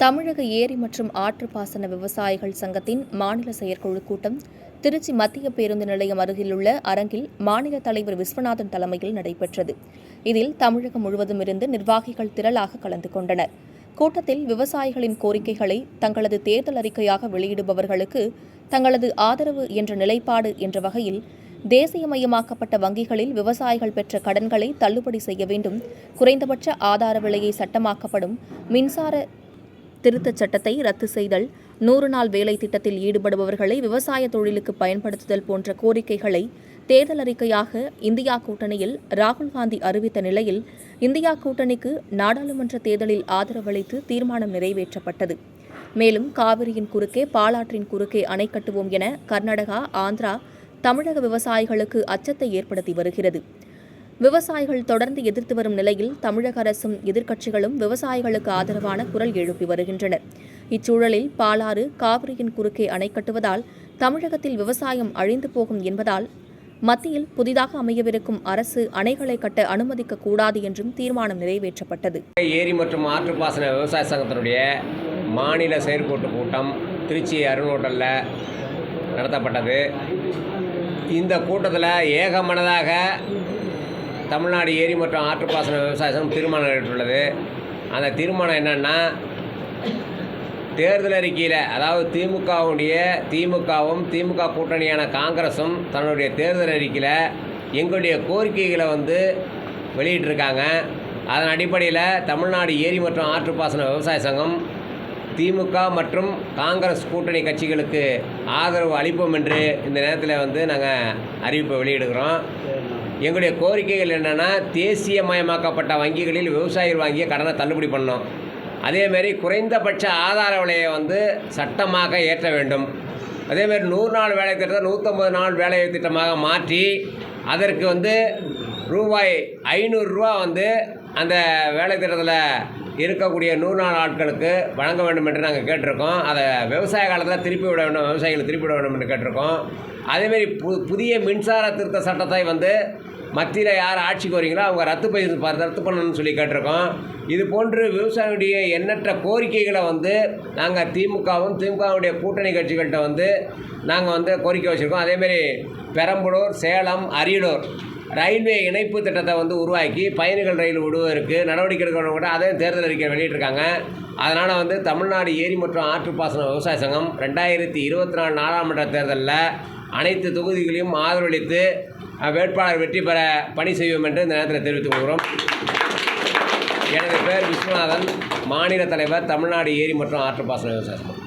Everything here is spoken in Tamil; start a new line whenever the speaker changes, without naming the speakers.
தமிழக ஏரி மற்றும் ஆற்றுப்பாசன விவசாயிகள் சங்கத்தின் மாநில செயற்குழு கூட்டம் திருச்சி மத்திய பேருந்து நிலையம் அருகிலுள்ள அரங்கில் மாநில தலைவர் விஸ்வநாதன் தலைமையில் நடைபெற்றது. இதில் தமிழகம் முழுவதும் இருந்து நிர்வாகிகள் திரளாக கலந்து கொண்டனர். கூட்டத்தில் விவசாயிகளின் கோரிக்கைகளை தங்களது தேர்தல் அறிக்கையாக வெளியிடுபவர்களுக்கு தங்களது ஆதரவு என்ற நிலைப்பாடு என்ற வகையில் தேசியமயமாக்கப்பட்ட வங்கிகளில் விவசாயிகள் பெற்ற கடன்களை தள்ளுபடி செய்ய வேண்டும் குறைந்தபட்ச ஆதார விலையை சட்டமாக்கப்படும் மின்சார திருத்தச் சட்டத்தை ரத்து செய்தல் நூறு நாள் வேலை திட்டத்தில் ஈடுபடுபவர்களை விவசாய தொழிலுக்கு பயன்படுத்துதல் போன்ற கோரிக்கைகளை தேர்தல் அறிக்கையாக இந்தியா கூட்டணியில் ராகுல் காந்தி அறிவித்த நிலையில் இந்தியா கூட்டணிக்கு நாடாளுமன்ற தேர்தலில் ஆதரவளித்து தீர்மானம் நிறைவேற்றப்பட்டது. மேலும் காவிரியின் குறுக்கே பாலாற்றின் குறுக்கே அணை கட்டுவோம் என கர்நாடகா ஆந்திரா தமிழக விவசாயிகளுக்கு அச்சத்தை ஏற்படுத்தி வருகிறது. விவசாயிகள் தொடர்ந்து எதிர்த்து வரும் நிலையில் தமிழக அரசும் எதிர்க்கட்சிகளும் விவசாயிகளுக்கு ஆதரவான குரல் எழுப்பி வருகின்றனர். இச்சூழலில் பாலாறு காவிரியின் குறுக்கே அணை கட்டுவதால் தமிழகத்தில் விவசாயம் அழிந்து போகும் என்பதால் மத்தியில் புதிதாக அமையவிருக்கும் அரசு அணைகளை கட்ட அனுமதிக்க கூடாது என்றும் தீர்மானம் நிறைவேற்றப்பட்டது.
ஏரி மற்றும் ஆற்றுப்பாசன விவசாய சங்கத்தினுடைய மாநில செயற்கூட்டு கூட்டம் திருச்சி அருண்ஹோட்டலில் நடத்தப்பட்டது. இந்த கூட்டத்தில் ஏகமனதாக தமிழ்நாடு ஏரி மற்றும் ஆற்றுப்பாசன விவசாய சங்கம் தீர்மானம் ஏற்றுள்ளது அந்த தீர்மானம் என்னென்னா தேர்தல் அறிக்கையில் அதாவது திமுகவுடைய திமுகவும் திமுக கூட்டணியான காங்கிரஸும் தன்னுடைய தேர்தல் அறிக்கையில் எங்களுடைய கோரிக்கைகளை வந்து வெளியிட்டிருக்காங்க. அதன் அடிப்படையில் தமிழ்நாடு ஏரி மற்றும் ஆற்றுப்பாசன விவசாய சங்கம் திமுக மற்றும் காங்கிரஸ் கூட்டணி கட்சிகளுக்கு ஆதரவு அளிப்போம் என்று இந்த நேரத்தில் வந்து நாங்கள் அறிவிப்பை வெளியிடுகிறோம். எங்களுடைய கோரிக்கைகள் என்னென்னா தேசியமயமாக்கப்பட்ட வங்கிகளில் விவசாயிகள் வாங்கிய கடனை தள்ளுபடி பண்ணோம் அதேமாரி குறைந்தபட்ச ஆதார விலையை வந்து சட்டமாக ஏற்ற வேண்டும். அதேமாரி நூறு நாள் வேலை திட்டத்தை நூற்றம்பது நாள் வேலை திட்டமாக மாற்றி அதற்கு வந்து ரூபாய் ஐநூறுரூவா வந்து அந்த வேலை திட்டத்தில் இருக்கக்கூடிய நூறு நாள் ஆட்களுக்கு வழங்க வேண்டும் என்று நாங்கள் கேட்டிருக்கோம். அதை விவசாய காலத்தில் திருப்பி விட வேண்டும் விவசாயிகளை திருப்பி விட வேண்டும் என்று கேட்டிருக்கோம். அதேமாரி பு புதிய மின்சார திருத்த சட்டத்தை வந்து மத்தியில் யார் ஆட்சிக்கு வரீங்களோ அவங்க ரத்து பை ரத்து பண்ணணும்னு சொல்லி கேட்டிருக்கோம். இது போன்று விவசாயியுடைய எண்ணற்ற கோரிக்கைகளை வந்து நாங்கள் திமுகவும் திமுகவுடைய கூட்டணி கட்சிகள்கிட்ட வந்து நாங்கள் வந்து கோரிக்கை வச்சுருக்கோம். அதேமாரி பெரம்பலூர் சேலம் அரியலூர் ரயில்வே இணைப்பு திட்டத்தை வந்து உருவாக்கி பயணிகள் ரயில் விடுவதற்கு நடவடிக்கை எடுக்கணும் கூட அதையும் தேர்தல் அறிக்கை வெளியிட்டிருக்காங்க. அதனால் வந்து தமிழ்நாடு ஏரி மற்றும் ஆற்றுப்பாசன விவசாய சங்கம் ரெண்டாயிரத்தி இருபத்தி நாலு நாடாளுமன்ற தேர்தலில் அனைத்து தொகுதிகளையும் ஆதரவளித்து வேட்பாளர் வெற்றி பெற பணி செய்வோம் என்று இந்த நேரத்தில் தெரிவித்துக் கொள்கிறோம். எனது பேர் விஸ்வநாதன். மாநில தலைவர் தமிழ்நாடு ஏரி மற்றும் ஆற்றுப்பாசன விவசாய சங்கம்.